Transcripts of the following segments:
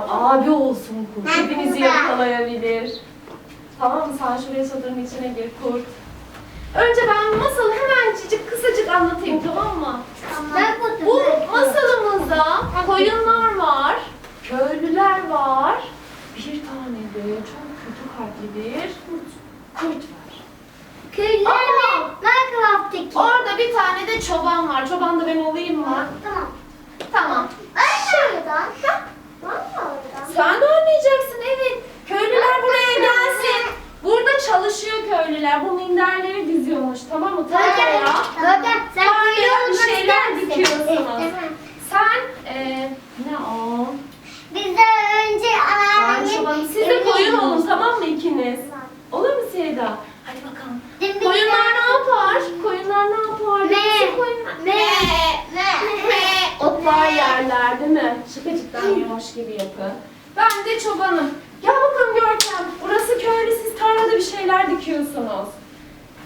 Tamam abi olsun kurt. Ben Hepinizi burada. yakalayabilir. Tamam mı? Sen şuraya çadırın içine gir kurt. Önce ben masalı hemencik kısacık anlatayım tamam mı? Kurdum. Bu masalımızda koyunlar var, köylüler var, bir tane de çok kötü kalpli bir kurt var. Köylüler mi? Minecraft'taki. Orada bir tane de çoban var. Çoban da ben olayım mı? Tamam. Tamam. Ben de oradan. Ben de oradan. Sen de oynayacaksın evet. Köylüler buraya gelsin. Burada çalışıyor köylüler. Bu minderleri diziyormuş tamam mı? Tarlaya. Tarlaya bir şeyler dikiyorsunuz. Sen e, ne o? Bizden önce Ben anneannem çobanım. Siz de koyun olun tamam mı ikiniz? Olur mu Seyda? Hadi bakalım. Şimdi Koyunlar ne yapar? Koyunlar ne yapar? Me. Koyunlar. Me. Otlar yerler değil mi? Şakacıktan yiyormuş gibi yapın. Ben de çobanım. Gel bakalım Görkem. Burası köylü siz tarlada bir şeyler dikiyorsunuz.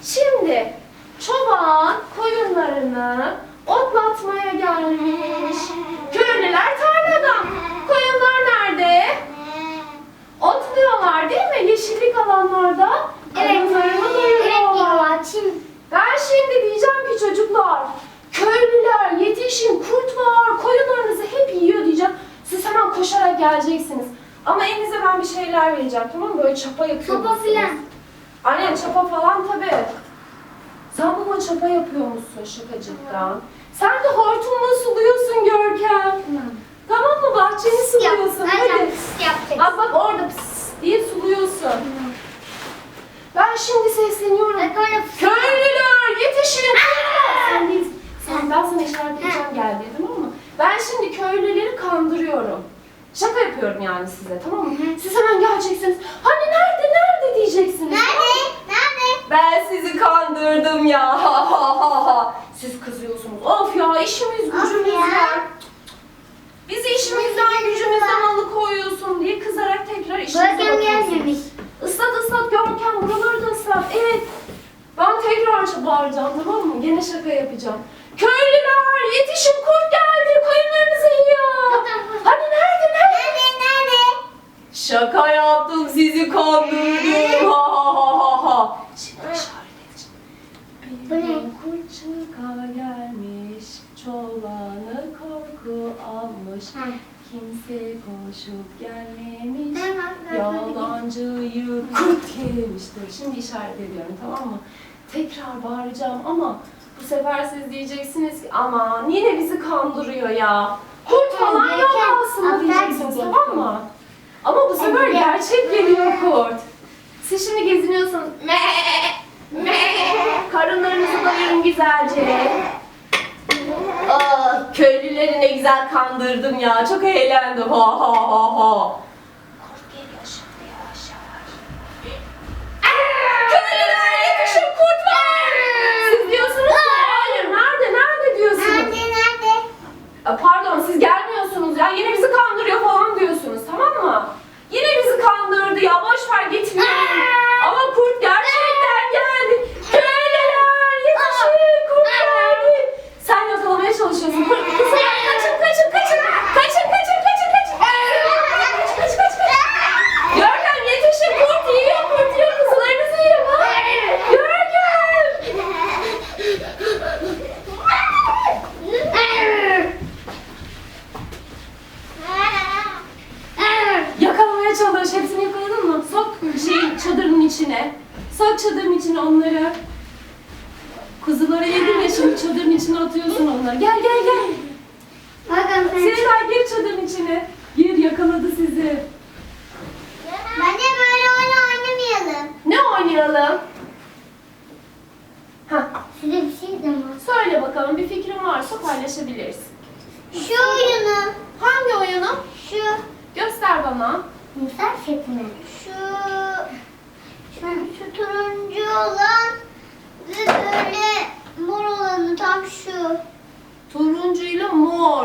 Şimdi çoban koyunlarını otlatmaya gelmiş. Köylüler tarlada. Koyunlar nerede? Otluyorlar değil mi? Yeşillik alanlarda. Evet. Koyunlarını Evet doyuruyorlar. Ben şimdi diyeceğim ki çocuklar, köylüler yetişin, kurt var, koyunlarınızı hep yiyor diyeceğim. Siz hemen koşarak geleceksiniz. Ama elinize ben bir şeyler vereceğim tamam mı? Böyle çapa yapıyor Sopa musunuz? filan. Aynen çapa falan tabii. Sen baba çapa yapıyormuşsun şakacıktan. Sen de hortumla suluyorsun Görkem. Tamam mı? Bahçeni suluyorsun. Hadi. Bak bak orada pıs diye suluyorsun. Ben şimdi sesleniyorum. Köylüler yetişin. Sen değil. Sen ben sana işaret edeceğim gel tamam mı? Ben şimdi köylüleri kandırıyorum. Şaka yapıyorum yani size tamam mı? Siz hemen geleceksiniz. Hani nerede diyeceksiniz. Nerede? Nerede? Ben sizi kandırdım ya. Ha ha ha ha. Siz kızıyorsunuz. Of ya işimiz gücümüz var. Bizi işimizden gücümüzden alıkoyuyorsun diye kızarak tekrar işimize bakıyorsunuz. gelmemiş. Islat ıslat Görkem buraları da ıslat. Evet. Ben tekrar bağıracağım tamam mı? Gene şaka yapacağım. Köylüler yetişin kurt geldi koyunlarınızı yiyor. Hani? Nerede? Nerede? Şaka yaptım sizi kandırdım. Ha ha ha ha ha. Şimdi işaret edeceğim. Bu ne? Bir çıka gelmiş. Çobanı korku almış. Kimse koşup gelmemiş. Yalancıyı kurt yemiştir. Şimdi işaret ediyorum tamam mı? Tekrar bağıracağım ama bu sefer siz diyeceksiniz ki aman yine bizi kandırıyor ya. Kurt falan yok aslında diyeceksiniz diyeceksin. tamam mı? Ama bu sefer gerçek geliyor kurt. Siz şimdi geziniyorsunuz. Güzelce. Aa, köylüleri ne güzel kandırdım ya. Çok eğlendim. Ha ha ha ha. Kurt geliyor şimdi yavaş yavaş. Aa, Köylüler yetişin kurt var. Siz diyorsunuz ki hayır nerede nerede diyorsunuz. Nerede? Nerede? Aa, Pardon siz gelmiyorsunuz ya yine bizi kandırıyor falan diyorsunuz tamam mı? Yine bizi kandırdı ya boş ver gitmeyelim. Ama kurt gerçekten geldi. Köylüler yetişin kurt geldi. Sen yakalamaya çalışıyorsun. Kızlar kaçın kaçın kaçın. Kaçın kaçın kaçın kaçın. Kaç kaç kaç kaç. Görkem yetişin kurt yiyor kurt yiyor kızlarınızı yiyor. Görkem. Yakalamaya çalış. Hepsini yakaladın mı? Sok şey çadırın içine. Sok çadırın içine onları. Kuzuları yedin ya şimdi çadırın içine atıyorsun onları. Gel gel gel. Bakın sen. Seyda gir çadırın içine. Gir yakaladı sizi. Bence böyle oyun oynamayalım. Ne oynayalım? Hah, Size bir şey de mi? söyle bakalım bir fikrin varsa paylaşabiliriz. Şu oyunu. Hangi oyunu? Şu. Göster bana. Misal. Şu. Şu,